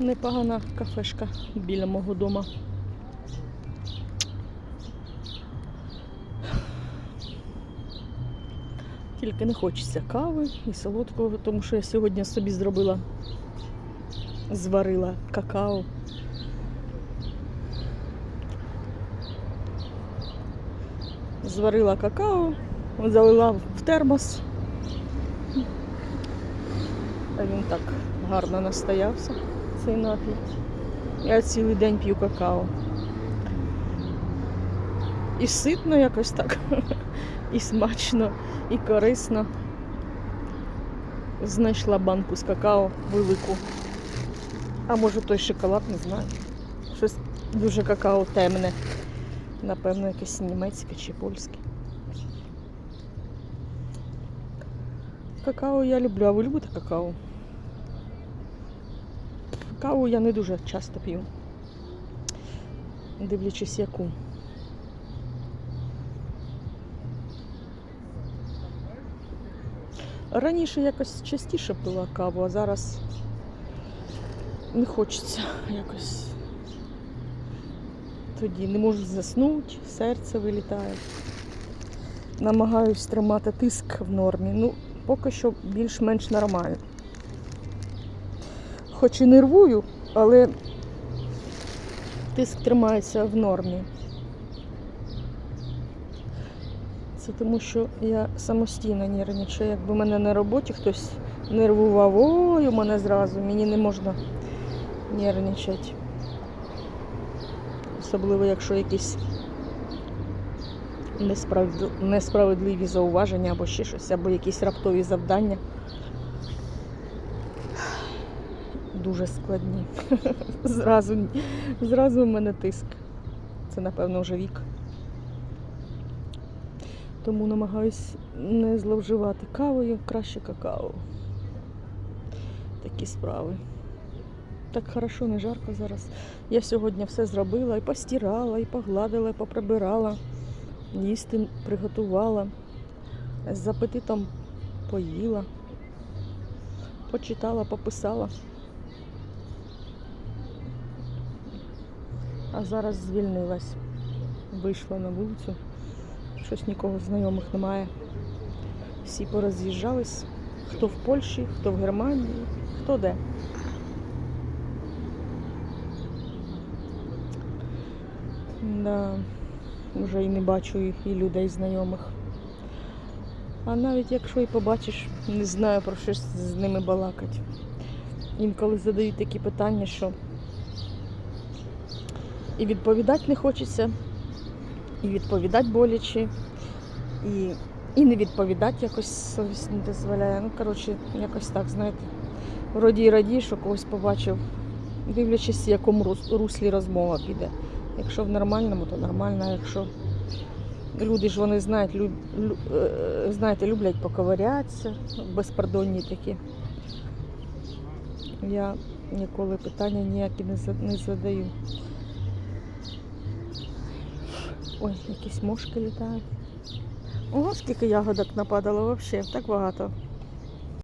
непогана кафешка біля мого дома. Тільки не хочеться кави і солодкого, тому що я сьогодні собі зробила, зварила какао. Зварила какао, залила в термос. А він так гарно настоявся, цей напій. Я цілий день п'ю какао. І ситно якось так, і смачно, і корисно. Знайшла банку з какао велику. А може той шоколад, не знаю. Щось дуже какао темне. Напевно, якесь німецьке чи польське. Какао я люблю, а ви любите какао? Каву я не дуже часто п'ю. Дивлячись яку. Раніше якось частіше пила каву, а зараз не хочеться якось. Тоді не можу заснути, серце вилітає. Намагаюсь тримати тиск в нормі. Ну, поки що більш-менш нормально. Хоч і нервую, але тиск тримається в нормі. Це тому, що я самостійно нервничаю. Якби мене на роботі хтось нервував, ой, у мене зразу, мені не можна нервничати. Особливо, якщо якісь несправедливі зауваження або ще щось, або якісь раптові завдання. Дуже складні. Зразу, зразу в мене тиск. Це, напевно, вже вік. Тому намагаюсь не зловживати кавою, краще какао. Такі справи. Так хорошо, не жарко зараз. Я сьогодні все зробила, і постирала, і погладила, і поприбирала, їсти приготувала, з апетитом поїла, почитала, пописала. А зараз звільнилась. Вийшла на вулицю. Щось нікого знайомих немає. Всі пороз'їжджались. Хто в Польщі, хто в Германії, хто де. Да, вже і не бачу їх і людей знайомих. А навіть якщо і побачиш, не знаю про що з ними балакати. Інколи задають такі питання, що і відповідати не хочеться, і відповідати боляче, і, і не відповідати якось совість не дозволяє. Ну, коротше, якось так, знаєте. Вроді і радій, що когось побачив, дивлячись, в якому руслі розмова піде. Якщо в нормальному, то нормально, а якщо люди ж вони знають, люб, лю, е, знаєте, люблять поковирятися, безпардонні такі. Я ніколи питання ніякі не задаю. Ой, якісь мошки літають. Ого, скільки ягодок нападало взагалі, так багато.